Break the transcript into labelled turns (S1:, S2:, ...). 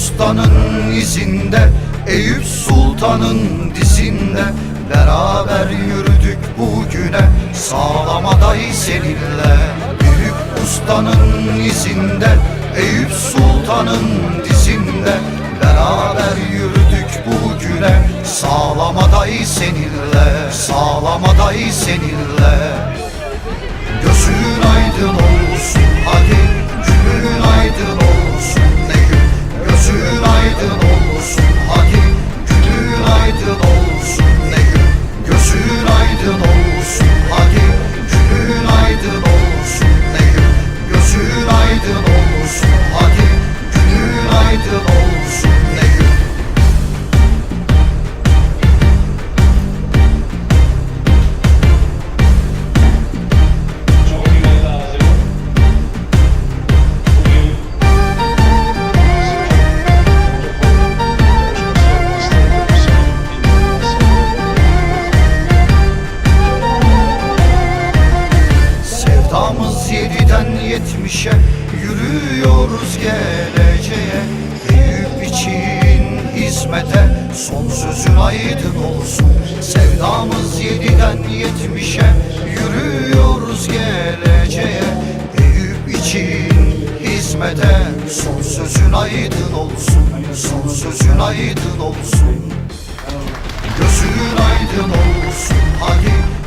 S1: ustanın izinde Eyüp Sultan'ın dizinde. Beraber yürüdük bugüne Sağlamadayız seninle. Büyük ustanın izinde Eyüp Sultan'ın dizinde. Beraber yürüdük bugüne Sağlamadayız seninle. Sağlamadayız seninle. Gözü 37'den 70'e yürüyoruz geleceğe. Eyüp için hizmete son sözün aydın olsun. Sevdamız 7'den 70'e yürüyoruz geleceğe. Eyüp için hizmete son sözün aydın olsun. Son sözün aydın olsun. Gözün aydın olsun. Hadi